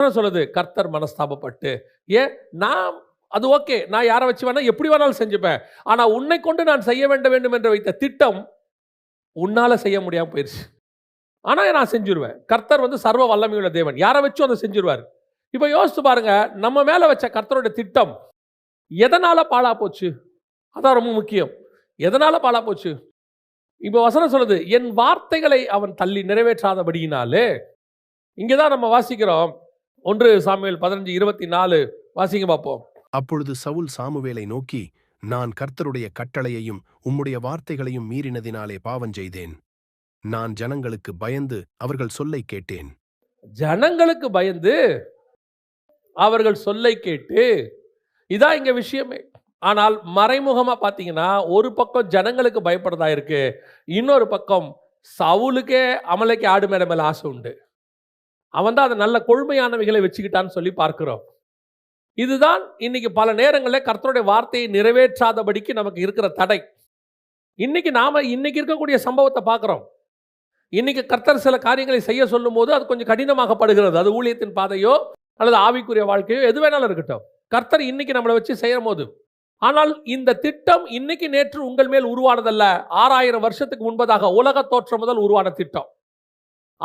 என்ன சொல்லுது கர்த்தர் மனஸ்தாபப்பட்டு. ஏன்? நான் அது ஓகே. நான் யாரை வச்சு வேணா எப்படி வேணாலும் செஞ்சுப்பேன். ஆனால் உன்னை கொண்டு நான் செய்ய வேண்ட வேண்டும் என்று வைத்த திட்டம் உன்னால் செய்ய முடியாமல் போயிடுச்சு ஆனால் நான் செஞ்சுருவேன். கர்த்தர் வந்து சர்வ வல்லமையுள்ள தேவன். யாரை வச்சும் அதை செஞ்சுருவார். இப்போ யோசித்து பாருங்க நம்ம மேலே வச்ச கர்த்தரோட திட்டம் எதனால் பாழா போச்சு? அதான் ரொம்ப முக்கியம். எதனால் பாழா போச்சு? இப்போ வசனம் சொல்லுது என் வார்த்தைகளை அவன் தள்ளி நிறைவேற்றாதபடியினாலே. இங்கே தான் நம்ம வாசிக்கிறோம் ஒன்று சாமுவேல் பதினஞ்சு இருபத்தி நாலு. வாசிங்க பார்ப்போம். அப்பொழுது சவுல் சாமுவேலை நோக்கி நான் கர்த்தருடைய கட்டளையையும் உம்முடைய வார்த்தைகளையும் மீறினதினாலே பாவஞ்செய்தேன் நான் ஜனங்களுக்கு பயந்து அவர்கள் சொல்லை கேட்டேன். ஜனங்களுக்கு பயந்து அவர்கள் சொல்லை கேட்டு இதான் இங்க விஷயமே. ஆனால் மறைமுகமா பார்த்தீங்கன்னா ஒரு பக்கம் ஜனங்களுக்கு பயப்படுறதா இருக்கு இன்னொரு பக்கம் சவுலுக்கே அமலைக்கு ஆடு மேட மேல ஆசை உண்டு. அவன் தான் அதை நல்ல கொள்மையானவைகளை வச்சுக்கிட்டான்னு சொல்லி பார்க்கிறோம். இதுதான் இன்னைக்கு பல நேரங்களில் கர்த்தருடைய வார்த்தையை நிறைவேற்றாதபடிக்கு நமக்கு இருக்கிற தடை. இன்னைக்கு நாம இன்னைக்கு இருக்கக்கூடிய சம்பவத்தை பார்க்குறோம். இன்னைக்கு கர்த்தர் சில காரியங்களை செய்ய சொல்லும் போது அது கொஞ்சம் கடினமாகப்படுகிறது. அது ஊழியத்தின் பாதையோ அல்லது ஆவிக்குரிய வாழ்க்கையோ எது வேணாலும் இருக்கட்டும். கர்த்தர் இன்னைக்கு நம்மளை வச்சு செய்யும் போது ஆனால் இந்த திட்டம் இன்னைக்கு நேற்று உங்கள் மேல் உருவானதல்ல. ஆறாயிரம் வருஷத்துக்கு முன்பதாக உலக தோற்றம் முதல் உருவான திட்டம்.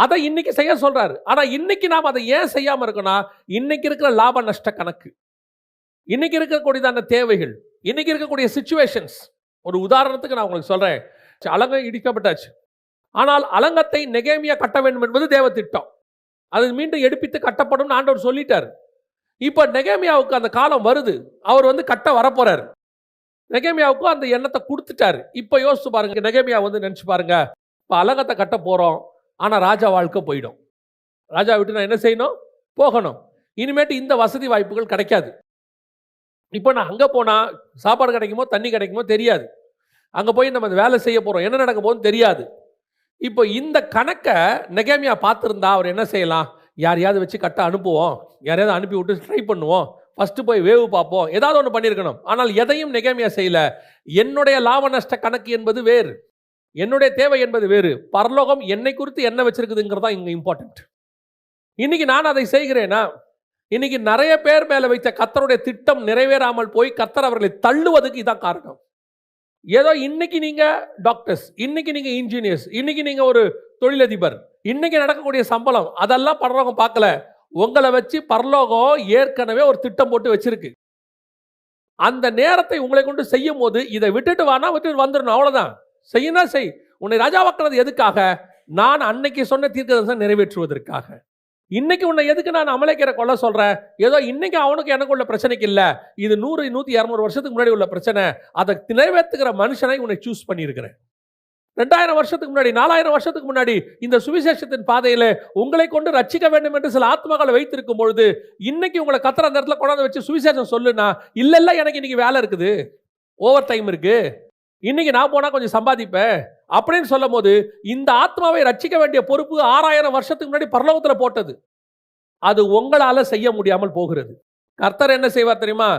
அதை இன்னைக்கு செய்ய சொல்றாரு. ஆனால் இன்னைக்கு நாம் அதை ஏன் செய்யாமல் இருக்கோம்னா இன்னைக்கு இருக்கிற லாப நஷ்ட கணக்கு. இன்னைக்கு இருக்கக்கூடியதான தேவைகள் இன்னைக்கு இருக்கக்கூடிய சுச்சுவேஷன்ஸ் ஒரு உதாரணத்துக்கு நான் உங்களுக்கு சொல்றேன். அலங்கம் இடிக்கப்பட்டாச்சு. ஆனால் அலங்கத்தை நெகேமியா கட்ட வேண்டும் என்பது தேவ திட்டம். அது மீண்டும் எடுப்பித்து கட்டப்படும் ஆண்டவர் சொல்லிட்டார். இப்போ நெகேமியாவுக்கு அந்த காலம் வருது. அவர் வந்து கட்ட வரப்போறாரு. நெகேமியாவுக்கும் அந்த எண்ணத்தை கொடுத்துட்டாரு. இப்போ யோசிச்சு பாருங்க நெகேமியா வந்து நினச்சி பாருங்க இப்போ அலங்கத்தை கட்ட போகிறோம் ஆனால் ராஜா வாழ்க்கை போயிடும். ராஜா விட்டு நான் என்ன செய்யணும்? போகணும். இனிமேட்டு இந்த வசதி வாய்ப்புகள் கிடைக்காது. இப்போ நான் அங்கே போனால் சாப்பாடு கிடைக்குமோ தண்ணி கிடைக்குமோ தெரியாது. அங்கே போய் நம்ம அந்த வேலை செய்ய போகிறோம் என்ன நடக்க போகுதுன்னு தெரியாது. இப்போ இந்த கணக்கை நெகேமியா பார்த்துருந்தா அவர் என்ன செய்யலாம்? யாரையாவது வச்சு கட்ட அனுப்புவோம். யாரையாவது அனுப்பி விட்டு ட்ரை பண்ணுவோம். ஃபஸ்ட்டு போய் வேவு பார்ப்போம். ஏதாவது ஒன்று பண்ணியிருக்கணும். ஆனால் எதையும் நெகேமியா செய்யலை. என்னுடைய லாப நஷ்ட கணக்கு என்பது வேறு. என்னுடைய தேவை என்பது வேறு. பரலோகம் என்னை குறித்து என்ன வச்சிருக்குதுங்கிறது தான் இங்கே இம்பார்ட்டண்ட் இன்னைக்கு நான் அதை செய்கிறேனா? இன்னைக்கு நிறைய பேர் மேலே வைத்த கத்தருடைய திட்டம் நிறைவேறாமல் போய் கத்தர் அவர்களை தள்ளுவதுக்கு இதான் காரணம். ஏதோ இன்னைக்கு நீங்கள் டாக்டர்ஸ் இன்னைக்கு நீங்கள் இன்ஜினியர்ஸ் இன்னைக்கு நீங்கள் ஒரு தொழிலதிபர் இன்னைக்கு நடக்கக்கூடிய சம்பளம் அதெல்லாம் பரலோகம் பார்க்கல. உங்களை வச்சு பரலோகம் ஏற்கனவே ஒரு திட்டம் போட்டு வச்சிருக்கு. அந்த நேரத்தை உங்களை கொண்டு செய்யும் போது இதை விட்டுட்டு வானா விட்டுட்டு வந்துடணும் அவ்வளோதான் செய்யினா செய்? உன்னை ராஜாவாக்குறது எதுக்காக? நான் அன்னைக்கு சொன்ன தீர்க்கதரிசனம் நிறைவேற்றுவதற்காக. இன்னைக்கு உன்னை எதுக்கு நான் அமலைக்கிற கொள்ள சொல்கிறேன் ஏதோ இன்னைக்கு அவனுக்கு எனக்கு உள்ள பிரச்சனைக்கு இல்லை. இது நூறு நூற்றி இரநூறு வருஷத்துக்கு முன்னாடி உள்ள பிரச்சனை. அதை நிறைவேற்றுகிற மனுஷனை உன்னை சூஸ் பண்ணியிருக்கிறேன். ரெண்டாயிரம் வருஷத்துக்கு முன்னாடி நாலாயிரம் வருஷத்துக்கு முன்னாடி இந்த சுவிசேஷத்தின் பாதையில் உங்களை கொண்டு ரட்சிக்க வேண்டும் என்று சில ஆத்மாக்களை வைத்திருக்கும் பொழுது இன்னைக்கு உங்களை கத்திர அந்த இடத்துல கொண்டாந்து வச்சு சுவிசேஷம் சொல்லுனா இல்லை இல்லை எனக்கு இன்னைக்கு வேலை இருக்குது. ஓவர் டைம் இருக்குது இன்னைக்கு நான் போனால் கொஞ்சம் சம்பாதிப்பேன் அப்படின்னு சொல்லும் போது இந்த ஆத்மாவை ரட்சிக்க வேண்டிய பொறுப்பு ஆறாயிரம் வருஷத்துக்கு முன்னாடி பரலோகத்தில் போட்டது. அது உங்களால் செய்ய முடியாமல் போகிறது. கர்த்தர் என்ன செய்வார் தெரியுமா?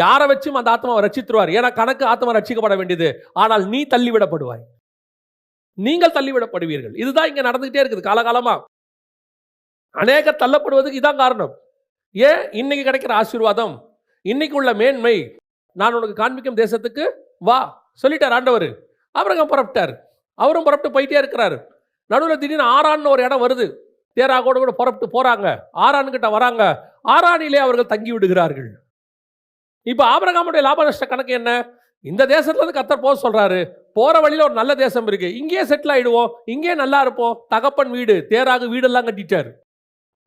யாரை வச்சும் அந்த ஆத்மாவை ரட்சித்துருவார். ஏன்னா கணக்கு ஆத்மா ரட்சிக்கப்பட வேண்டியது. ஆனால் நீ தள்ளிவிடப்படுவாய். நீங்கள் தள்ளிவிடப்படுவீர்கள். இதுதான் இங்கே நடந்துகிட்டே இருக்குது காலகாலமாக அநேக தள்ளப்படுவதுக்கு இதான் காரணம். ஏன்? இன்னைக்கு கிடைக்கிற ஆசீர்வாதம். இன்னைக்கு உள்ள மேன்மை. நான் உனக்கு காண்பிக்கும் தேசத்துக்கு வா. சொல்லிட்டார் ஆண்டவர். அப்புறம் புறப்பட்டார். அவரும் புறப்பட்டு போயிட்டே இருக்கிறாரு. நடுவில் திடீர்னு ஆறான்னு ஒரு இடம் வருது. தேராகோடு கூட புறப்பட்டு போகிறாங்க ஆறான்கிட்ட வராங்க. ஆறானிலே அவர்கள் தங்கி விடுகிறார்கள். இப்போ ஆபரகாமுடைய லாப நஷ்ட கணக்கு என்ன? இந்த தேசத்துலேருந்து கத்தர் போக சொல்கிறாரு போகிற வழியில் ஒரு நல்ல தேசம் இருக்குது இங்கேயே செட்டில் ஆகிடுவோம் இங்கேயே நல்லா இருப்போம். தகப்பன் வீடு. தேராக வீடெல்லாம் கட்டிட்டார்.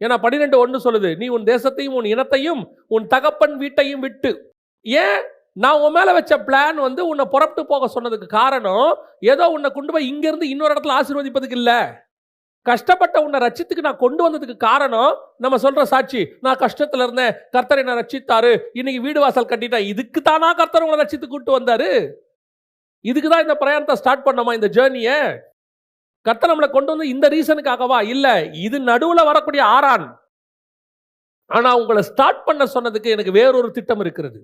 ஏன்னா பன்னிரெண்டு ஒன்று சொல்லுது. நீ உன் தேசத்தையும் உன் இனத்தையும் உன் தகப்பன் வீட்டையும் விட்டு. ஏன்? நான் உன் மேலே வச்ச பிளான் வந்து உன்னை புறப்பட்டு போக சொன்னதுக்கு காரணம் ஏதோ உன்னை கொண்டு போய் இங்கேருந்து இன்னொரு இடத்துல ஆசீர்வதிப்பதுக்கு இல்லை. கஷ்டப்பட்ட உன்னை ரட்சித்துக்கு நான் கொண்டு வந்ததுக்கு காரணம் நம்ம சொல்கிற சாட்சி நான் கஷ்டத்தில் இருந்தேன் கர்த்தர் என்னை ரட்சித்தாரு இன்னைக்கு வீடு வாசல் கட்டிட்டேன் இதுக்கு தானா கர்த்தர் உங்களை ரட்சித்து கூட்டு வந்தாரு? இதுக்கு தான் இந்த பிரயாணத்தை ஸ்டார்ட் பண்ணோமா இந்த ஜேர்னியை கர்த்தர் நம்மளை கொண்டு வந்து இந்த ரீசனுக்காகவா இல்லை இது நடுவில் வரக்கூடிய ஆறான். ஆனால் உங்களை ஸ்டார்ட் பண்ண சொன்னதுக்கு எனக்கு வேறொரு திட்டம் இருக்கிறது.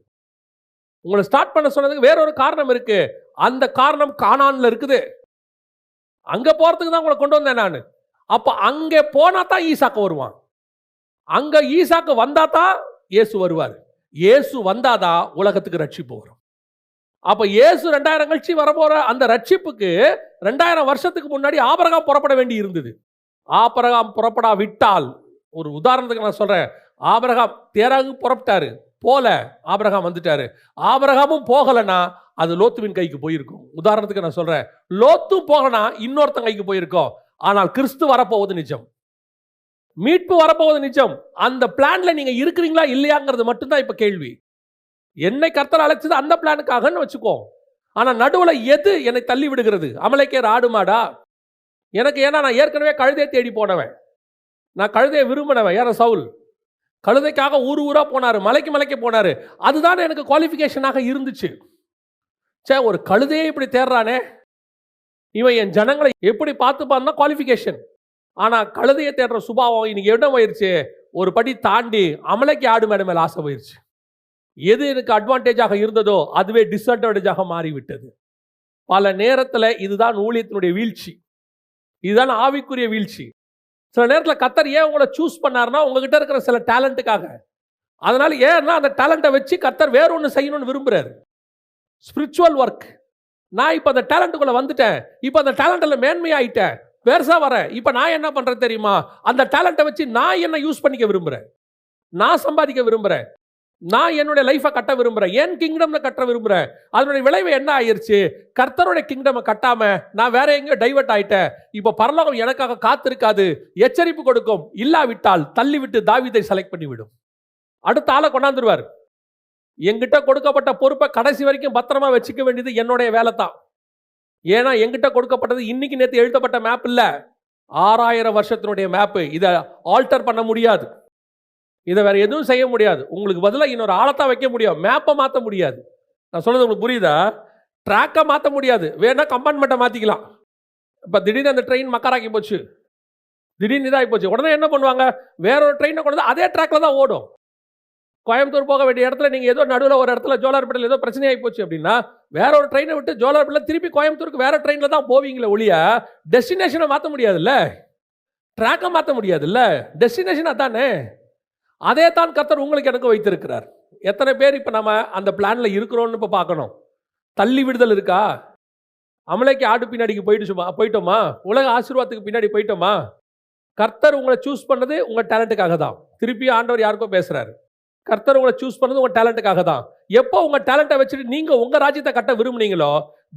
உங்களை ஸ்டார்ட் பண்ண சொன்னதுக்கு வேற ஒரு காரணம் இருக்கு. அந்த காரணம் காணான்ல இருக்குது. அங்க போறதுக்கு தான் உங்களை கொண்டு வந்தேன் நான். அப்ப அங்கே போனா தான் ஈசாக்கு வருவான். அங்க ஈசாக்கு வந்தா தான் இயேசு வருவார். இயேசு வந்தாதான் உலகத்துக்கு ரட்சிப்பு வரும். அப்ப இயேசு ரெண்டாயிரம் கழிச்சு வரப்போற அந்த ரட்சிப்புக்கு ரெண்டாயிரம் வருஷத்துக்கு முன்னாடி ஆபரகம் புறப்பட வேண்டி இருந்தது. ஆபரகாம் புறப்படா விட்டால் ஒரு உதாரணத்துக்கு நான் சொல்றேன். ஆபரகம் தேராகு புறப்பட்டாரு. போல ஆபரகாம் வந்துட்டாரு. ஆபரகாமும் போகலைன்னா அது லோத்துவின் கைக்கு போயிருக்கும். உதாரணத்துக்கு நான் சொல்றேன். லோத்தும் போகலனா இன்னொருத்தன் கைக்கு போயிருக்கோம். ஆனால் கிறிஸ்து வரப்போவது நிஜம். மீட்பு வரப்போவது நிஜம். அந்த பிளான்ல நீங்க இருக்கிறீங்களா இல்லையாங்கிறது மட்டும்தான் இப்ப கேள்வி. என்னை கர்த்தர் அழைச்சது அந்த பிளானுக்காகன்னு வச்சுக்கோ. ஆனா நடுவுல எது என்னை தள்ளி விடுகிறது? அமலைக்கேர் ஆடு மாடா? எனக்கு ஏன்னா நான் ஏற்கனவே கழுதையை தேடி போனவன். நான் கழுதையை விரும்பினவன். யார சவுல்? கழுதைக்காக ஊர் ஊராக போனார் மலைக்கு மலைக்கு போனாரு. அதுதான் எனக்கு குவாலிஃபிகேஷனாக இருந்துச்சு. சே ஒரு கழுதையை இப்படி தேடுறானே இவன் என் ஜனங்களை எப்படி பார்த்துப்பான்னா குவாலிஃபிகேஷன் ஆனால் கழுதையை தேடுற சுபாவம் இன்னைக்கு என்ன போயிருச்சு? ஒரு படி தாண்டி அமலைக்கு ஆடு மேடம் மேலே ஆசை போயிருச்சு. எது எனக்கு அட்வான்டேஜாக இருந்ததோ அதுவே டிஸ்அட்வான்டேஜாக மாறிவிட்டது. பல நேரத்தில் இதுதான் ஊழியத்தினுடைய வீழ்ச்சி. இதுதான் ஆவிக்குரிய வீழ்ச்சி. சில நேரத்தில் கத்தர் ஏன் உங்களை சூஸ் பண்ணாருன்னா உங்ககிட்ட இருக்கிற சில டேலண்ட்டுக்காக அதனால ஏன்னா அந்த டேலண்ட்டை வச்சு கத்தர் வேற ஒன்று செய்யணும்னு விரும்புகிறார் ஸ்பிரிச்சுவல் ஒர்க் நான் இப்போ அந்த டேலண்ட்டுக்குள்ளே வந்துட்டேன். இப்போ அந்த டேலண்ட்டில் மேன்மையாயிட்டேன். பெருசாக வரேன். இப்போ நான் என்ன பண்ணுறேன் தெரியுமா? அந்த டேலண்ட்டை வச்சு நான் என்ன யூஸ் பண்ணிக்க விரும்புகிறேன் நான் சம்பாதிக்க விரும்புகிறேன் நான் என்னுடைய லைஃபை கட்ட விரும்புகிறேன் ஏன் கிங்டம்ல கட்ட விரும்புகிறேன் அதனுடைய விளைவு என்ன ஆயிடுச்சு கர்த்தருடைய கிங்டம் கட்டாம நான் வேற எங்கேயோ டைவர்ட் ஆயிட்டேன். இப்போ பரலோகம் எனக்காக காத்திருக்காது. எச்சரிப்பு கொடுக்கும். இல்லாவிட்டால் தள்ளிவிட்டு தாவிதை செலக்ட் பண்ணிவிடும். அடுத்த ஆளை கொண்டாந்துருவார். என்கிட்ட கொடுக்கப்பட்ட பொறுப்பை கடைசி வரைக்கும் பத்திரமா வச்சுக்க வேண்டியது என்னுடைய வேலை தான் ஏன்னா என்கிட்ட கொடுக்கப்பட்டது இன்னைக்கு நேற்று எழுதப்பட்ட மேப் இல்லை. ஆறாயிரம் வருஷத்தினுடைய மேப்பு இதை ஆல்டர் பண்ண முடியாது. இதை வேறு எதுவும் செய்ய முடியாது. உங்களுக்கு பதிலாக இன்னொரு ஆளத்தான் வைக்க முடியும். மேப்பை மாற்ற முடியாது. நான் சொல்கிறது உங்களுக்கு புரியுதா? ட்ராக்கை மாற்ற முடியாது. வேணால் கம்பார்ட்மெண்ட்டை மாற்றிக்கலாம் இப்போ திடீர்னு அந்த ட்ரெயின் மக்காராக்கி போச்சு. திடீர்னு இதாகி போச்சு. உடனே என்ன பண்ணுவாங்க? வேற ஒரு ட்ரெயினை கொண்டு அதே ட்ராக்ல தான் ஓடும். கோயம்புத்தூர் போக வேண்டிய இடத்துல நீங்கள் ஏதோ நடுவில் ஒரு இடத்துல ஜோலார்பேட்டில் ஏதோ பிரச்சனை ஆகி போச்சு அப்படின்னா வேற ஒரு ட்ரெயினை விட்டு ஜோலார்பேட்டில் திருப்பி கோயம்புத்தூருக்கு வேற ட்ரெயினில் தான் போவீங்களே ஒழிய டெஸ்டினேஷனை மாற்ற முடியாதுல்ல? ட்ராக்கை மாற்ற முடியாதுல்ல? டெஸ்டினேஷன் அதானே? அதே தான் கர்த்தர் உங்களுக்கு எனக்கு வைத்திருக்கிறார். எத்தனை பேர் இப்போ நம்ம அந்த பிளானில் இருக்கிறோம்னு இப்போ பார்க்கணும். தள்ளி விடுதல் இருக்கா? அமலைக்கு ஆடு பின்னாடிக்கு போயிடுச்சுமா போயிட்டோமா? உலக ஆசீர்வாதத்துக்கு பின்னாடி போயிட்டோமா? கர்த்தர் உங்களை சூஸ் பண்ணது உங்கள் டேலண்ட்டுக்காக தான். திருப்பி ஆண்டவர் யாருக்கோ பேசுகிறாரு கர்த்தர் உங்களை சூஸ் பண்ணது உங்கள் டேலண்ட்டுக்காக தான். எப்போ உங்கள் டேலண்ட்டை வச்சுட்டு நீங்கள் உங்கள் ராஜ்யத்தை கட்ட விரும்புனீங்களோ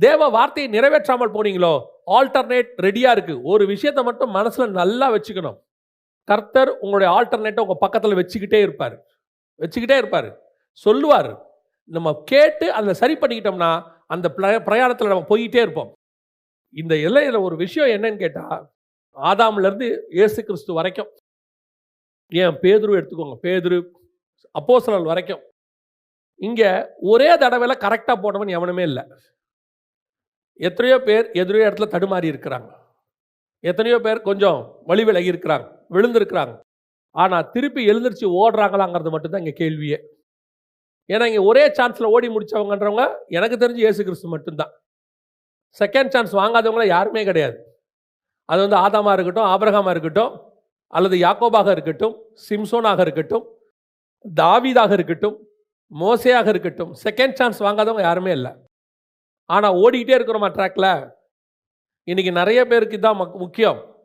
தேவ வார்த்தையை நிறைவேற்றாமல் போனீங்களோ ஆல்டர்னேட் ரெடியாக இருக்குது ஒரு விஷயத்தை மட்டும் மனசில் நல்லா வச்சுக்கணும். கர்த்தர் உங்களுடைய ஆல்டர்னேட்டை உங்கள் பக்கத்தில் வச்சுக்கிட்டே இருப்பார். வச்சுக்கிட்டே இருப்பார். சொல்லுவார். நம்ம கேட்டு அதில் சரி பண்ணிக்கிட்டோம்னா அந்த பிரயாணத்தில் நம்ம போயிட்டே இருப்போம். இந்த எல்லையில் ஒரு விஷயம் என்னன்னு கேட்டால் ஆதாம்லேருந்து இயேசு கிறிஸ்து வரைக்கும். ஏன்? பேதுரு எடுத்துக்கோங்க. பேதுரு அப்போசலல் வரைக்கும். இங்கே ஒரே தடவையில் கரெக்டாக போனவன் எவனுமே இல்லை. எத்தனையோ பேர் எதிரையோ இடத்துல தடுமாறி இருக்கிறாங்க. எத்தனையோ பேர் கொஞ்சம் வழி விலகி இருக்கிறாங்க விழுந்திருக்கிறாங்க. ஆனால் திருப்பி எழுந்திரிச்சு ஓடுறாங்களாங்கிறது மட்டும்தான் இங்கே கேள்வியே. ஏன்னா இங்கே ஒரே சான்ஸில் ஓடி முடிச்சவங்கன்றவங்க எனக்கு தெரிஞ்சு இயேசு கிறிஸ்து மட்டும்தான். செகண்ட் சான்ஸ் வாங்காதவங்கள யாருமே கிடையாது. அது வந்து ஆதாமாக இருக்கட்டும் ஆபரகமாக இருக்கட்டும் அல்லது யாக்கோபாக இருக்கட்டும் சிம்சோனாக இருக்கட்டும் தாவீதாக இருக்கட்டும் மோசையாக இருக்கட்டும் செகண்ட் சான்ஸ் வாங்காதவங்க யாருமே இல்லை. ஆனால் ஓடிக்கிட்டே இருக்கிறோமா ட்ராக்ல இன்றைக்கி நிறைய பேருக்கு தான் முக்கியம்.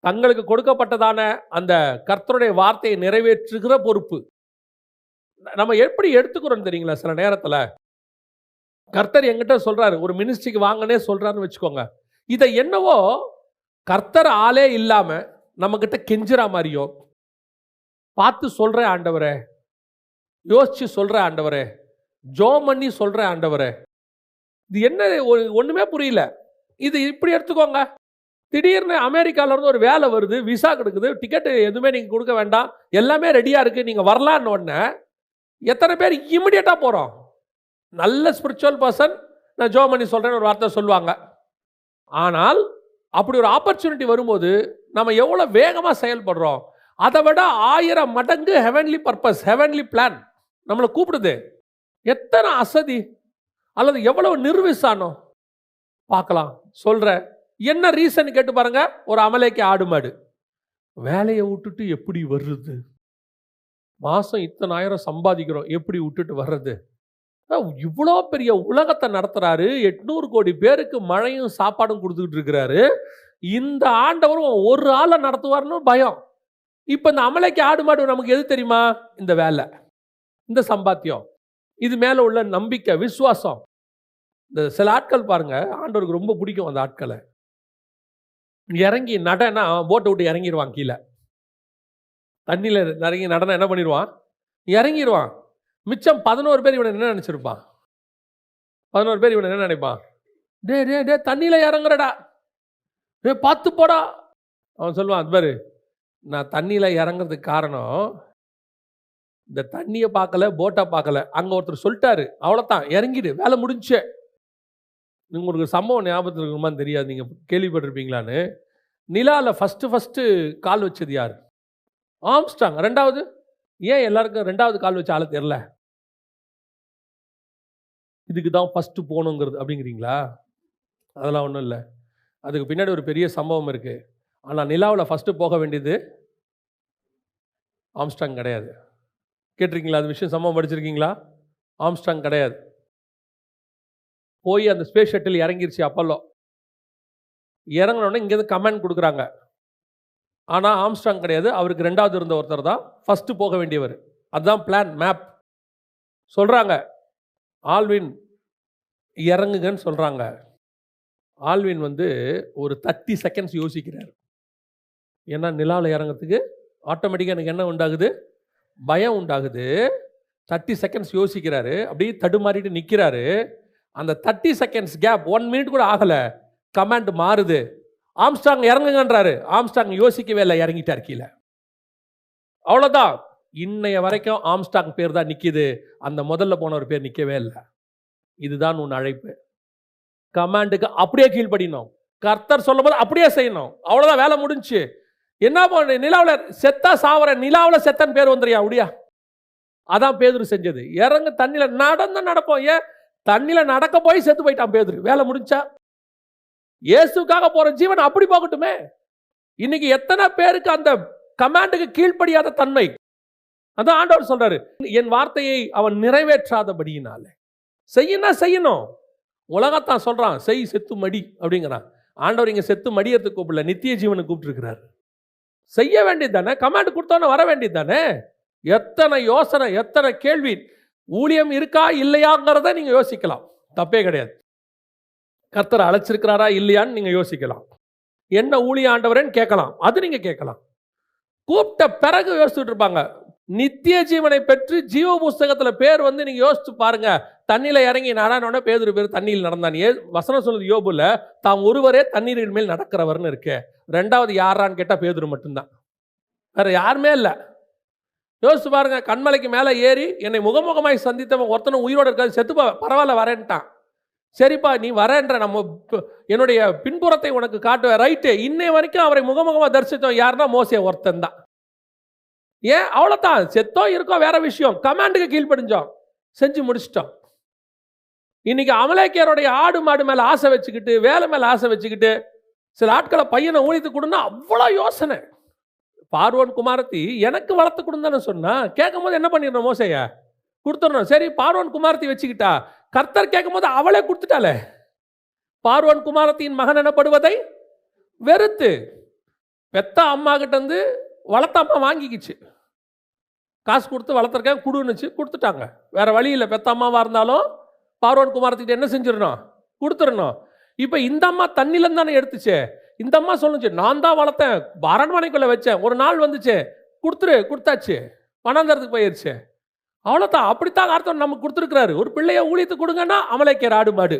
தங்களுக்கு கொடுக்கப்பட்டதான அந்த கர்த்தருடைய வார்த்தையை நிறைவேற்றுகிற பொறுப்பு. நம்ம எப்படி எடுத்துக்கிறோம் தெரியுங்களா சில நேரத்தில்? கர்த்தர் எங்கிட்ட சொல்கிறாரு ஒரு மினிஸ்ட்ரிக்கு வாங்கனே சொல்கிறாருன்னு வச்சுக்கோங்க. இதை என்னவோ கர்த்தர் ஆளே இல்லாமல் நம்மக்கிட்ட கெஞ்சுற மாதிரியோ பார்த்து சொல்கிற ஆண்டவரே யோசிச்சு சொல்கிற ஆண்டவரே ஜோ பண்ணி சொல்கிற ஆண்டவரே இது என்ன ஒ- ஒன்றுமே புரியல. இது இப்படி எடுத்துக்கோங்க. திடீர்னு அமெரிக்காவிலேருந்து ஒரு வேலை வருது விசா கிடைக்குது டிக்கெட்டு எதுவுமே நீங்கள் கொடுக்க வேண்டாம் எல்லாமே ரெடியாக இருக்குது நீங்கள் வரலான்னு உடனே எத்தனை பேர் இமிடியட்டாக போகிறோம் நல்ல ஸ்பிரிச்சுவல் பர்சன் நான் ஜோ பண்ணி சொல்கிறேன்னு ஒரு வார்த்தை சொல்லுவாங்க. ஆனால் அப்படி ஒரு ஆப்பர்ச்சுனிட்டி வரும்போது நம்ம எவ்வளோ வேகமாக செயல்படுறோம் அதை விட ஆயிரம் மடங்கு ஹெவன்லி பர்பஸ் ஹெவன்லி பிளான் நம்மளை கூப்பிடுது. எத்தனை அசதி அல்லது எவ்வளவு நிர்விசானம் பார்க்கலாம். சொல்கிறேன் என்ன ரீசன் கேட்டு பாருங்க ஒரு அமலைக்கு ஆடு மாடு. வேலையை விட்டுட்டு எப்படி வருது மாதம் இத்தனாயிரம் சம்பாதிக்கிறோம் எப்படி விட்டுட்டு வர்றது? இவ்வளோ பெரிய உலகத்தை நடத்துகிறாரு எட்நூறு கோடி பேருக்கு மழையும் சாப்பாடும் கொடுத்துக்கிட்டு இருக்கிறாரு. இந்த ஆண்டவரும் ஒரு ஆளை நடத்துவார்னு பயம். இப்போ இந்த அமலைக்கு ஆடு மாடு நமக்கு எது தெரியுமா? இந்த வேலை. இந்த சம்பாத்தியம். இது மேலே உள்ள நம்பிக்கை விசுவாசம். இந்த சில ஆட்கள் பாருங்க ஆண்டவருக்கு ரொம்ப பிடிக்கும் அந்த ஆட்களை. இறங்கி நடனா போட்டை விட்டு இறங்கிடுவான் கீழே. தண்ணியில் இறங்கி நடனா என்ன பண்ணிடுவான் இறங்கிடுவான் மிச்சம் பதினோரு பேர் இவனை என்ன நினச்சிருப்பான்? பதினோரு பேர் இவனை என்ன நினைப்பான்? டே டே டே தண்ணியில் இறங்குறடா. டே பார்த்து போடா. அவன் சொல்லுவான் அது பாரு நான் தண்ணியில் இறங்குறதுக்கு காரணம் இந்த தண்ணியை பார்க்கல போட்டை பார்க்கல. அங்கே ஒருத்தர் சொல்லிட்டாரு. அவ்வளோதான் இறங்கிடு வேலை முடிஞ்சே. உங்களுக்கு சம்பவம் ஞாபகத்தில் இருக்கணுமான்னு தெரியாது. நீங்கள் கேள்விப்பட்டிருப்பீங்களான்னு. நிலாவில் ஃபஸ்ட்டு ஃபஸ்ட்டு கால் வச்சது யார்? ஆம்ஸ்டாங் ரெண்டாவது? ஏன் எல்லாருக்கும் ரெண்டாவது கால் வச்ச ஆளை தெரில? இதுக்கு தான் ஃபஸ்ட்டு போகணுங்கிறது அப்படிங்கிறீங்களா? அதெல்லாம் ஒன்றும் இல்லை. அதுக்கு பின்னாடி ஒரு பெரிய சம்பவம் இருக்குது ஆனால் நிலாவில் ஃபஸ்ட்டு போக வேண்டியது ஆம்ஸ்டாங் கிடையாது. கேட்டிருக்கீங்களா? அது விஷயம் சம்பவம் படிச்சிருக்கீங்களா? ஆம்ஸ்டாங் கிடையாது. போய் அந்த ஸ்பேஸ் ஷட்டில் இறங்கிருச்சு அப்பல்லோ. இறங்கினோடனே இங்கேருந்து கமெண்ட் கொடுக்குறாங்க. ஆனால் ஆம்ஸ்டாங் கிடையாது. அவருக்கு ரெண்டாவது இருந்த ஒருத்தர் தான். ஃபஸ்ட்டு போக வேண்டியவர். அதுதான் பிளான் மேப் சொல்கிறாங்க ஆல்வின் இறங்குங்கன்னு சொல்கிறாங்க ஆல்வின் வந்து ஒரு தேர்ட்டி செகண்ட்ஸ் யோசிக்கிறார். ஏன்னா நிலாவில் இறங்கிறதுக்கு ஆட்டோமேட்டிக்காக எனக்கு என்ன உண்டாகுது? பயம் உண்டாகுது. தேர்ட்டி செகண்ட்ஸ் யோசிக்கிறாரு. அப்படியே தடுமாறிட்டு நிற்கிறாரு அந்த thirty seconds gap one minute கூட ஆகலை. கமாண்ட் மாறுது. ஆம்ஸ்டாங் இறங்குங்கன்றாரு. ஆம்ஸ்டாங் யோசிக்கவே இல்லை இறங்கிட்டார் கீழே. அவ்வளோதான் இன்னைய வரைக்கும் ஆம்ஸ்டாங் பேர் தான் நிற்கிது அந்த முதல்ல போன ஒரு பேர் நிற்கவே இல்லை. இதுதான் உன் அழைப்பு. கமாண்டுக்கு அப்படியே கீழ்ப்படினோம். கர்த்தர் சொல்லும்போது அப்படியே செய்யணும். அவ்வளோதான் வேலை முடிஞ்சுச்சு என்ன பண்ண நிலாவில் செத்தா சாவர நிலாவில் செத்தன் பேர் வந்துறியா அப்படியா அதான் பேதுரு செஞ்சது. இறங்க தண்ணியில் நடந்து நடப்போம். ஏன்? தண்ணியில் நடக்க போய் செத்து போயிட்டான் பேதுரு. வேலை முடிஞ்சா? இயேசுக்காக போகிற ஜீவன் அப்படி போகட்டுமே? இன்னைக்கு எத்தனை பேருக்கு அந்த கமாண்டுக்கு கீழ்ப்படியாத தன்மை? அதான் ஆண்டவர் சொல்றாரு. என் வார்த்தையை அவன் நிறைவேற்றாதபடியினால. செய்யினா செய்யணும். உலகத்தான் சொல்றான் செய் செத்து மடி அப்படிங்கிறான். ஆண்டவர் இங்க செத்து மடியறதுக்கு கூப்பிடல நித்திய ஜீவனை கூப்பிட்டுருக்கிறார். செய்ய வேண்டியது தானே? கமாண்ட் கொடுத்தோன்னு வர வேண்டியது தானே? எத்தனை யோசனை எத்தனை கேள்வி. ஊழியம் இருக்கா இல்லையாங்கிறத நீங்க யோசிக்கலாம். தப்பே கிடையாது. கர்த்தர் அழைச்சிருக்கிறாரா இல்லையான்னு நீங்க யோசிக்கலாம். என்ன ஊழிய ஆண்டவரேன்னு கேட்கலாம். அது நீங்க கேட்கலாம். கூப்பிட்ட பிறகு யோசிச்சுட்டு இருப்பாங்க. நித்திய ஜீவனை பெற்று ஜீவ புஸ்தகத்துல பேர் வந்து நீங்க யோசிச்சு பாருங்க. தண்ணியில இறங்கி நடனோட பேதொரு பேர் தண்ணியில் நடந்தான். ஏ வசனம் சொல்லுது யோபுல தாம் ஒருவரே தண்ணீரின் மேல் நடக்கிறவர்னு இருக்கு. ரெண்டாவது யாரான்னு கேட்டா பேதுரு மட்டும்தான். வேற யாருமே இல்லை. யோசிச்சு பாருங்க கண்மலைக்கு மேலே ஏறி என்னை முகமுகமாய் சந்தித்தவன் ஒருத்தனும் உயிரோடு இருக்காது செத்துப்பா பரவாயில்ல வரேன்ட்டான். சரிப்பா நீ வரேன்ற நம்ம என்னுடைய பின்புறத்தை உனக்கு காட்டுவேன் ரைட்டு. இன்னை வரைக்கும் அவரை முகமுகமாக தரிசித்தோம் யாருன்னா மோசே ஒருத்தன் தான். ஏன்? அவ்வளோதான் செத்தோ இருக்கோ வேற விஷயம். கமாண்டுக்கு கீழ்ப்படிஞ்சோம். செஞ்சு முடிச்சிட்டோம். இன்னைக்கு அமலேக்கியருடைய ஆடு மாடு மேலே ஆசை வச்சுக்கிட்டு வேலை மேலே ஆசை வச்சுக்கிட்டு சில ஆட்களை பையனை ஊழித்து கொடுன்னா அவ்வளோ யோசனை. பார்வோன் குமாரத்தி எனக்கு வளர்த்து கொடுந்தானே சொன்னால் கேட்கும் போது என்ன பண்ணிடணும் மோசையா? கொடுத்துடணும். சரி பார்வோன் குமாரத்தி வச்சுக்கிட்டா. கர்த்தர் கேட்கும் போது அவளே கொடுத்துட்டாளே. பார்வோன் குமாரத்தின் மகன் எனப்படுவதை வெறுத்து பெத்த அம்மா கிட்ட இருந்து வளர்த்த அம்மா வாங்கிக்கிச்சு. காசு கொடுத்து வளர்த்துருக்கேன் கொடுன்னுச்சு கொடுத்துட்டாங்க. வேற வழி இல்லை. பெத்த அம்மாவாக இருந்தாலும் பார்வன் குமாரத்திட்ட என்ன செஞ்சிடணும்? கொடுத்துடணும். இப்போ இந்த அம்மா தண்ணியிலேருந்து தானே எடுத்துச்சு? இந்த அம்மா சொல்லுச்சு நான் தான் வளர்த்தேன் அரண்மனைக்குள்ளே வச்சேன். ஒரு நாள் வந்துச்சு கொடுத்துரு கொடுத்தாச்சு. பணாந்தரத்துக்கு போயிருச்சு. அவ்வளோதான் அப்படித்தான் அர்த்தம் நமக்கு கொடுத்துருக்கிறாரு. ஒரு பிள்ளைய ஊழியத்து கொடுங்கன்னா அமலைக்கிற ஆடு மாடு.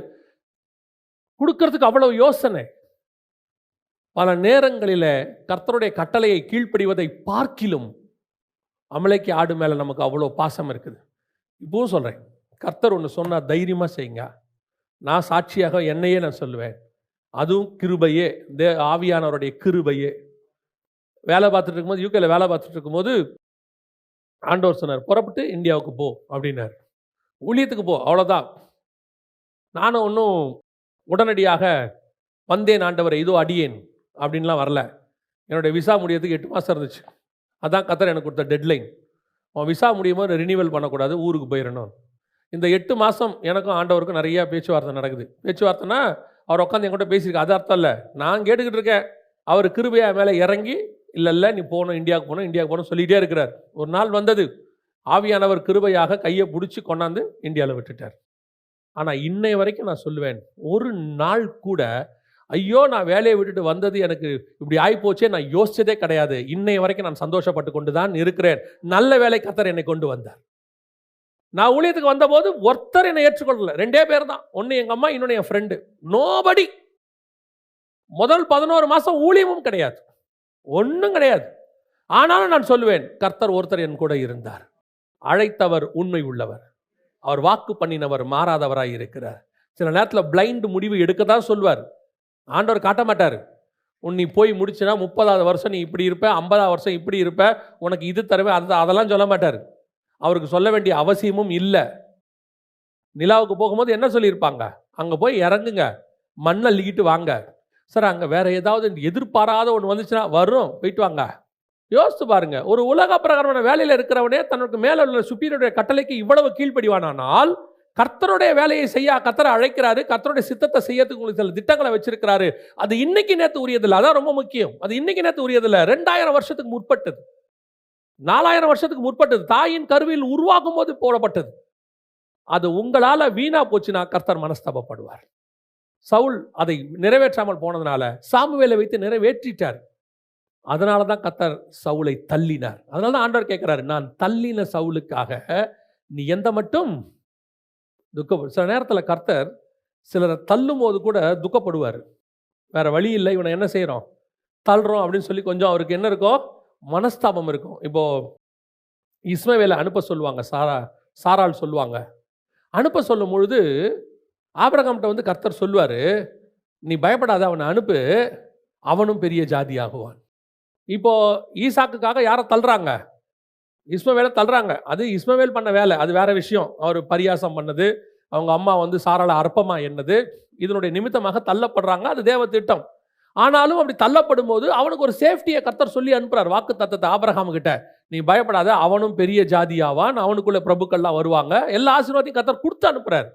கொடுக்கறதுக்கு அவ்வளவு யோசனை. பல நேரங்களில் கர்த்தருடைய கட்டளையை கீழ்ப்படிவதை பார்க்கிலும் அமலைக்கு ஆடு மேலே நமக்கு அவ்வளோ பாசம் இருக்குது. இப்பவும் சொல்கிறேன் கர்த்தர் ஒன்று சொன்னால் தைரியமாக செய்யுங்க. நான் சாட்சியாக என்னையே நான் சொல்லுவேன். அதுவும் கிருபையே. தே ஆவியானவருடைய கிருபையே. வேலை பார்த்துட்டு இருக்கும்போது யூகேல வேலை பார்த்துட்டு இருக்கும்போது ஆண்டவர் சொன்னார் புறப்பட்டு இந்தியாவுக்கு போ அப்படின்னார். ஊழியத்துக்கு போ அவ்வளோதான் நானும் ஒன்றும் உடனடியாக வந்தேன் ஆண்டவரை இதோ அடியேன் அப்படின்லாம் வரல. என்னுடைய விசா முடியறதுக்கு எட்டு மாதம் இருந்துச்சு. அதான் கத்தர் எனக்கு கொடுத்த டெட்லைன். அவன் விசா முடியும் போது ரினிவல் பண்ணக்கூடாது ஊருக்கு போயிடணும் இந்த எட்டு மாதம் எனக்கும் ஆண்டவருக்கும் நிறையா பேச்சுவார்த்தை நடக்குது. பேச்சுவார்த்தைனா அவர் உட்காந்து என்கிட்ட பேசியிருக்க அது அர்த்தம் இல்லை. நான் கேட்டுக்கிட்டு இருக்கேன். அவர் கிருபையா மேலே இறங்கி இல்லை இல்லை நீ போகணும் இந்தியாவுக்கு போகணும் இந்தியாவுக்கு போகணும் சொல்லிகிட்டே இருக்கிறார். ஒரு நாள் வந்தது. ஆவியானவர் கிருபையாக கையை பிடிச்சி கொண்டாந்து இந்தியாவில் விட்டுட்டார். ஆனால் இன்னை வரைக்கும் நான் சொல்லுவேன் ஒரு நாள் கூட ஐயோ நான் வேலையை விட்டுட்டு வந்தது எனக்கு இப்படி ஆகிப்போச்சே நான் யோசிச்சதே கிடையாது. இன்னைய வரைக்கும் நான் சந்தோஷப்பட்டு கொண்டு தான் இருக்கிறேன். நல்ல வேலை கத்தர் என்னை கொண்டு வந்தார். நான் ஊழியத்துக்கு வந்தபோது ஒருத்தர் என்னை ஏற்றுக்கொள்ளல. ரெண்டே பேர் தான் ஒன்று எங்கள் அம்மா இன்னொன்று என் ஃப்ரெண்டு நோபடி முதல் பதினோரு மாதம் ஊழியமும் கிடையாது. ஒன்றும் கிடையாது. ஆனாலும் நான் சொல்லுவேன் கர்த்தர் ஒருத்தர் என் கூட இருந்தார். அழைத்தவர் உண்மை உள்ளவர். அவர் வாக்கு பண்ணினவர் மாறாதவராக இருக்கிறார். சில நேரத்தில் பிளைண்டு முடிவு எடுக்க தான் சொல்வார் ஆண்டவர் காட்ட மாட்டார். உன் நீ போய் முடிச்சுனா முப்பதாவது வருஷம் நீ இப்படி இருப்ப ஐம்பதாவது வருஷம் இப்படி இருப்ப உனக்கு இது தருவேன் அது அதெல்லாம் சொல்ல மாட்டார். அவருக்கு சொல்ல வேண்டிய அவசியமும் இல்லை. நிலாவுக்கு போகும்போது என்ன சொல்லியிருப்பாங்க? அங்கே போய் இறங்குங்க. மண்ணை அள்ளிக்கிட்டு வாங்க. சார் அங்கே வேற ஏதாவது எதிர்பாராத ஒன்று வந்துச்சுன்னா வரும் போயிட்டு வாங்க. யோசித்து பாருங்க. ஒரு உலக பிரகாரமான வேலையில் இருக்கிறவனே தனக்கு மேலே உள்ள சுப்பீரியருடைய கட்டளைக்கு இவ்வளவு கீழ்ப்படிவானால் கர்த்தருடைய வேலையை செய்ய கர்த்தரை அழைக்கிறாரு கர்த்தருடைய சித்தத்தை செய்யறதுக்கு உங்களுக்கு சில திட்டங்களை வச்சிருக்கிறாரு. அது இன்னைக்கு நேற்று உரியதில்லை. அதான் ரொம்ப முக்கியம். அது இன்னைக்கு நேற்று உரியதில்லை. ரெண்டாயிரம் வருஷத்துக்கு முற்பட்டது. நாலாயிரம் வருஷத்துக்கு முற்பட்டது. தாயின் கருவில் உருவாகும் போது போடப்பட்டது. அது உங்களால் வீணா போச்சுன்னா கர்த்தர் மனஸ்தாபப்படுவார். சவுல் அதை நிறைவேற்றாமல் போனதுனால சாமுவேலை வைத்து நிறைவேற்றிட்டார். அதனால தான் கத்தர் சவுலை தள்ளினார். அதனால தான் ஆண்டவர் கேட்குறாரு நான் தள்ளின சவுலுக்காக நீ எந்த மட்டும் துக்க சில நேரத்தில் கர்த்தர் சிலரை தள்ளும் போது கூட துக்கப்படுவார். வேற வழி இல்லை இவனை என்ன செய்கிறோம் தள்ளுறோம் அப்படின்னு சொல்லி கொஞ்சம் அவருக்கு என்ன இருக்கோ மனஸ்தாபம் இருக்கும். இப்போ இஸ்மவேலை அனுப்ப சொல்லுவாங்க. சாரா சாரால் சொல்லுவாங்க. அனுப்ப சொல்லும் பொழுது ஆபரகாம்கிட்ட வந்து கர்த்தர் சொல்லுவார் நீ பயப்படாத அவனை அனுப்பு. அவனும் பெரிய ஜாதி ஆகுவான் இப்போ ஈசாக்குக்காக யாரை தள்ளுறாங்க? இஸ்மவேலை தள்ளுறாங்க. அது இஸ்மவேல் பண்ண வேலை. அது வேற விஷயம். அவர் பரியாசம் பண்ணது. அவங்க அம்மா வந்து சாரால அற்பமா என்னது இதனுடைய நிமித்தமாக தள்ளப்படுறாங்க. அது தேவ திட்டம். ஆனாலும் அப்படி தள்ளப்படும் போது அவனுக்கு ஒரு சேஃப்டியை கர்த்தர் சொல்லி அனுப்புறார். வாக்கு தத்தத்தை ஆபரகாம் கிட்ட. நீ பயப்படாத அவனும் பெரிய ஜாதியாவான் அவனுக்குள்ள பிரபுக்கள்லாம் வருவாங்க. எல்லா ஆசீர்வாதையும் கர்த்தர் கொடுத்து அனுப்புறாரு.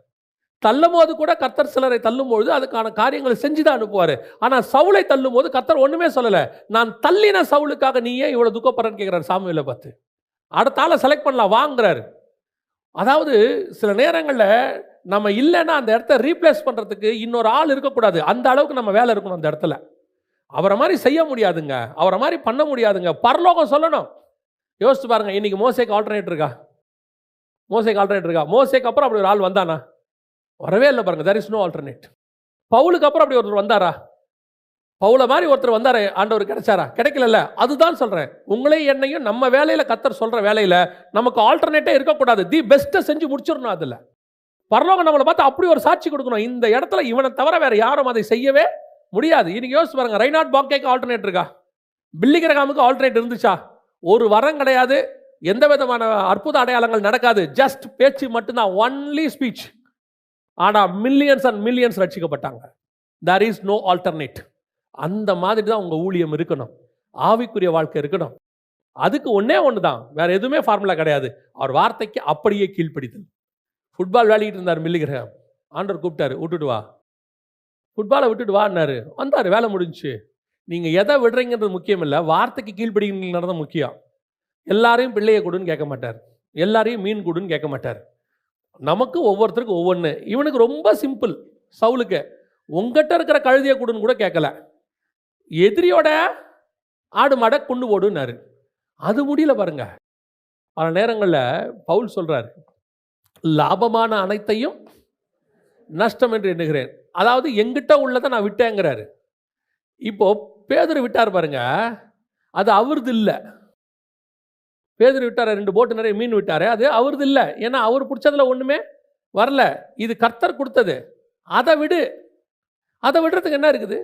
தள்ளும் போது கூட கத்தர் சிலரை தள்ளும் பொழுது அதுக்கான காரியங்களை செஞ்சு தான் அனுப்புவார். ஆனால் சவுளை தள்ளும் போது கத்தர் ஒன்றுமே சொல்லலை. நான் தள்ளின சவுளுக்காக நீ ஏன் இவ்வளோ துக்கப்படுறன்னு கேட்குறாரு சாமியில் பார்த்து. அடுத்த ஆளை செலக்ட் பண்ணலாம் வாங்குறாரு. அதாவது சில நேரங்களில் நம்ம இல்லைன்னா அந்த இடத்த ரீப்ளேஸ் பண்ணுறதுக்கு இன்னொரு ஆள் இருக்கக்கூடாது. அந்த அளவுக்கு நம்ம வேலை இருக்கணும் அந்த இடத்துல. அவரை மாதிரி செய்ய முடியாதுங்க. அவரை மாதிரி பண்ண முடியாதுங்க. பரலோகம் சொல்லணும். யோசிச்சு பாருங்க இன்னைக்கு மோசேக்கு ஆல்டர்னேட் இருக்கா? மோசேக்கு ஆல்டர்னேட் இருக்கா? மோசேக்கு அப்புறம் அப்படி ஒரு ஆள் வந்தானா? வரவே இல்லை பாருங்க. தர் இஸ் நோ ஆல்டர்னேட் பவுலுக்கு அப்புறம் அப்படி ஒருத்தர் வந்தாரா? பவுல மாதிரி ஒருத்தர் வந்தாரே ஆண்டவர் கிடைச்சாரா? கிடைக்கலல்ல. அதுதான் சொல்றேன். உங்களையும் என்னையும் நம்ம வேலையில கத்தர் சொல்ற வேலையில நமக்கு ஆல்டர்னேட்டே இருக்கக்கூடாது. தி பெஸ்ட்டை செஞ்சு முடிச்சிடணும் அதில். பரலோகம் நம்மளை பார்த்து அப்படி ஒரு சாட்சி கொடுக்கணும். இந்த இடத்துல இவனை தவிர வேற யாரும் அதை செய்யவே முடியாது. இன்னைக்கு யோசிச்சு பாருங்க ரைனாட் பாக்கேக்கு ஆல்டர்னேட் இருக்கா? பில்லிகிரகாமுக்கு ஆல்டர்னேட் இருந்துச்சா? ஒரு வரம் கிடையாது. எந்த விதமான அற்புத அடையாளங்கள் நடக்காது. ஜஸ்ட் பேச்சு மட்டும்தான். ஒன்லி ஸ்பீச் ஆனால் மில்லியன்ஸ் அண்ட் மில்லியன்ஸ் ரட்சிக்கப்பட்டாங்க தர் இஸ் நோ ஆல்டர்னேட் அந்த மாதிரி தான் உங்கள் ஊழியம் இருக்கணும். ஆவிக்குரிய வாழ்க்கை இருக்கணும். அதுக்கு ஒன்றே ஒன்று தான் வேற எதுவுமே ஃபார்முலா கிடையாது. அவர் வார்த்தைக்கு அப்படியே கீழ்ப்படிதல். ஃபுட்பால் விளையாடிட்டு இருந்தார் மில்லிகிரகம் ஆண்டவர் கூப்பிட்டாரு விட்டுட்டு வா. ஃபுட்பாலை விட்டுட்டு வான்னாரு வந்தார் வேலை முடிஞ்சுச்சு. நீங்கள் எதை விடுறீங்கன்றது முக்கியம் இல்லை வார்த்தைக்கு கீழ்ப்படிங்கிறது முக்கியம். எல்லாரையும் பிள்ளையை கொடுன்னு கேட்க மாட்டார். எல்லாரையும் மீன் கொடுன்னு கேட்க மாட்டார். நமக்கு ஒவ்வொருத்தருக்கும் ஒவ்வொன்று இவனுக்கு ரொம்ப சிம்பிள். சவுலுக்கு உங்ககிட்ட இருக்கிற கழுதியை கொடுன்னு கூட கேட்கல. எதிரியோட ஆடு மாடை கொண்டு ஓடுன்னாரு அது முடியல பாருங்க. பல நேரங்களில் பவுல் சொல்கிறார் லாபமான அனைத்தையும் நஷ்டம் என்று எண்ணுகிறேன். அதாவது எங்கிட்ட உள்ளதை நான் விட்டேங்கிறாரு. இப்போ பேதர் விட்டார் பாருங்க. அது அவரது இல்லை. பேதர் விட்டார்? ரெண்டு போட்டு நிறைய மீன் விட்டார். அது அவரது இல்லை. ஏன்னா அவர் பிடிச்சதில் ஒன்றுமே வரல. இது கர்த்தர் கொடுத்தது. அதை விடு. அதை விடுறதுக்கு என்ன இருக்குது?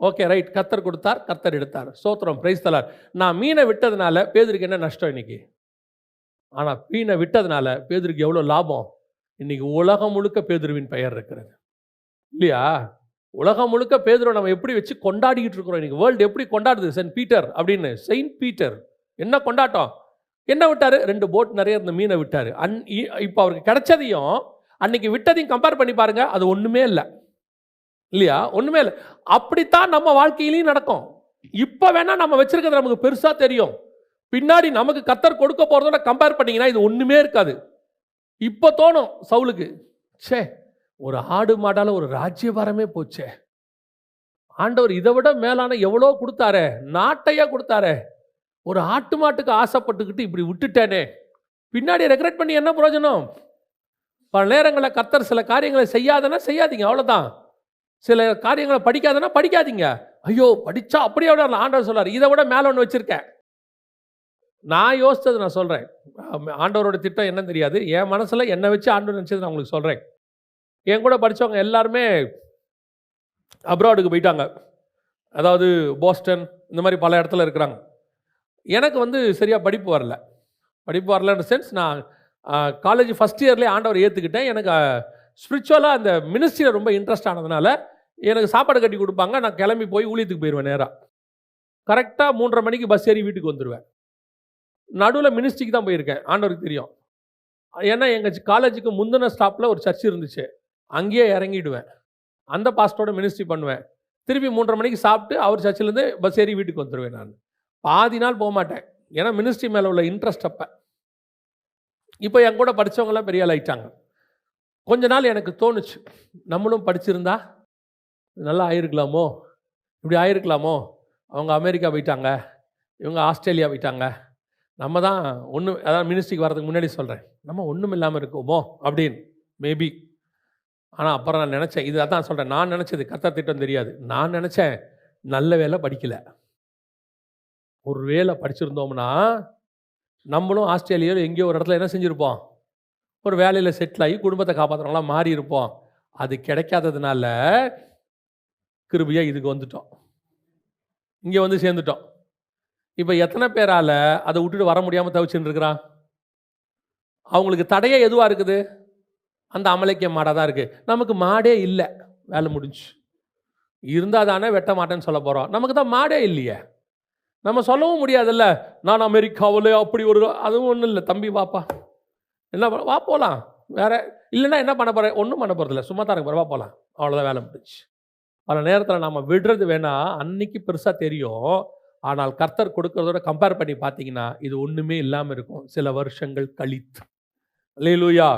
Okay right. கர்த்தர் கொடுத்தார் கர்த்தர் எடுத்தார். சோத்திரம் பிரைஸ் தலார். நான் மீனை விட்டதுனால பேதருக்கு என்ன நஷ்டம் இன்னைக்கு? ஆனால் மீனை விட்டதுனால பேதருக்கு எவ்வளோ லாபம்? இன்னைக்கு உலகம் முழுக்க பேதுருவின் பெயர் இருக்கிறது. இல்லையா? உலகம் முழுக்க பேதுருவை நம்ம எப்படி வச்சு கொண்டாடிக்கிட்டு இருக்கிறோம்? இன்றைக்கி வேர்ல்டு எப்படி கொண்டாடுது? சென்ட் பீட்டர் அப்படின்னு. Saint Peter. என்ன கொண்டாட்டம்? என்ன விட்டார்? ரெண்டு போட் நிறைய இருந்த மீனை விட்டார். அன் இ- இப்போ அவருக்கு கிடைச்சதையும் அன்னைக்கு விட்டதையும் கம்பேர் பண்ணி பாருங்கள் அது ஒன்றுமே இல்லை. இல்லையா? ஒன்றுமே இல்லை. அப்படித்தான் நம்ம வாழ்க்கையிலையும் நடக்கும். இப்போ வேணால் நம்ம வச்சுருக்கிறது நமக்கு பெருசாக தெரியும். பின்னாடி நமக்கு கத்தர் கொடுக்க போகிறதோட கம்பேர் பண்ணிங்கன்னா இது ஒன்றுமே இருக்காது. இப்போ தோணும் சவுலுக்கு ச்சே ஒரு ஆடு மாடால் ஒரு ராஜ்யபாரமே போச்சே. ஆண்டவர் இதை விட மேலான எவ்வளோ கொடுத்தாரு நாட்டையாக கொடுத்தாரு. ஒரு ஆட்டு மாட்டுக்கு ஆசைப்பட்டுக்கிட்டு இப்படி விட்டுட்டேனே. பின்னாடி ரெக்ரெட் பண்ணி என்ன பிரயோஜனம்? பல நேரங்களில் கத்தர் சில காரியங்களை செய்யாதனா செய்யாதீங்க அவ்வளோதான் சில காரியங்களை படிக்காதனா படிக்காதீங்க. ஐயோ படித்தா அப்படியே விட ஆண்டவர் சொல்கிறார் இதை விட மேலே ஒன்று வச்சுருக்கேன். நான் யோசித்தது நான் சொல்கிறேன் ஆண்டவரோட திட்டம் என்னன்னு தெரியாது. என் மனசில் என்னை வச்சு ஆண்டவர் நினச்சது நான் உங்களுக்கு சொல்கிறேன் என் கூட படித்தவங்க எல்லாருமே அப்ராடுக்கு போயிட்டாங்க. அதாவது போஸ்டன் இந்த மாதிரி பல இடத்துல இருக்கிறாங்க. எனக்கு வந்து சரியாக படிப்பு வரல. படிப்பு வரலன்ற சென்ஸ் நான் காலேஜ் ஃபஸ்ட் இயர்லேயே ஆண்டவர் ஏற்றுக்கிட்டேன் எனக்கு ஸ்பிரிச்சுவலாக அந்த மினிஸ்ட்ரியில் ரொம்ப இன்ட்ரெஸ்ட் ஆனதுனால எனக்கு சாப்பாடு கட்டி கொடுப்பாங்க. நான் கிளம்பி போய் ஊழியத்துக்கு போயிடுவேன் நேராக கரெக்டாக மூன்றரை மணிக்கு பஸ் ஏறி வீட்டுக்கு வந்துடுவேன் நடுவில் மினிஸ்ட்ரிக்கு தான் போயிருக்கேன். ஆண்டவருக்கு தெரியும். ஏன்னா எங்கள் காலேஜுக்கு முந்தின ஸ்டாப்பில் ஒரு சர்ச் இருந்துச்சு. அங்கேயே இறங்கிடுவேன். அந்த பாஸ்டோட மினிஸ்ட்ரி பண்ணுவேன். திருப்பி மூன்றரை மணிக்கு சாப்பிட்டு அவர் சர்ச்சிலேருந்து பஸ் ஏறி வீட்டுக்கு வந்துடுவேன் நான். பாதி நாள் போக மாட்டேன். ஏன்னா மினிஸ்ட்ரி மேலே உள்ள இன்ட்ரெஸ்ட் அப்போ. இப்போ என் கூட படித்தவங்களாம் பெரிய ஆள் ஆயிட்டாங்க. கொஞ்ச நாள் எனக்கு தோணுச்சு. நம்மளும் படிச்சிருந்தா நல்லா ஆயிருக்கலாமோ? இப்படி ஆயிருக்கலாமோ? அவங்க அமெரிக்கா போயிட்டாங்க. இவங்க ஆஸ்திரேலியா போயிட்டாங்க. நம்ம தான் ஒன்றும் அதாவது மினிஸ்ட்ரிக்கு வரதுக்கு முன்னாடி சொல்கிறேன் நம்ம ஒன்றும் இல்லாமல் இருக்கோமோ அப்படின்னு மேபி ஆனால் அப்புறம் நான் நினச்சேன் இதை தான் சொல்கிறேன் நான் நினச்சது கத்தர் திட்டம் தெரியாது. நான் நினச்சேன் நல்ல வேலை படிக்கலை. ஒரு வேலை படிச்சிருந்தோம்னா நம்மளும் ஆஸ்திரேலியாவில் எங்கேயோ ஒரு இடத்துல என்ன செஞ்சுருப்போம்? ஒரு வேலையில் செட்டில் ஆகி குடும்பத்தை காப்பாற்றுறவங்களாம் மாறி இருப்போம். அது கிடைக்காததுனால கிருபியாக இதுக்கு வந்துட்டோம். இங்கே வந்து சேர்ந்துட்டோம். இப்போ எத்தனை பேரால் அதை விட்டுட்டு வர முடியாமல் தவிச்சுட்டு இருக்கிறான் அவங்களுக்கு தடையே எதுவாக இருக்குது? அந்த அமலைக்கிய மாடாக தான் இருக்குது நமக்கு மாடே இல்லை. வேலை முடிஞ்சு. இருந்தால் தானே வெட்ட மாட்டேன்னு சொல்ல போகிறோம் நமக்கு தான் மாடே இல்லையே. நம்ம சொல்லவும் முடியாதுல்ல. நான் அமெரிக்காவில் அப்படி ஒரு அதுவும் ஒன்றும் இல்லை. தம்பி வாப்பா. என்ன வா போகலாம் வேற இல்லைன்னா என்ன பண்ண போகிறேன் ஒன்றும் பண்ண போகிறதில்ல சும்மா தான் வா போகலாம் அவ்வளோதான் வேலை முடிஞ்சு. பல நேரத்தில் நம்ம விடுறது வேணால் அன்னைக்கு பெருசாக தெரியும். ஆனால் கர்த்தர் கொடுக்கறதோட கம்பேர் பண்ணி பார்த்தீங்கன்னா இது ஒன்றுமே இல்லாமல் இருக்கும். சில வருஷங்கள் கழித்து. லேலூயா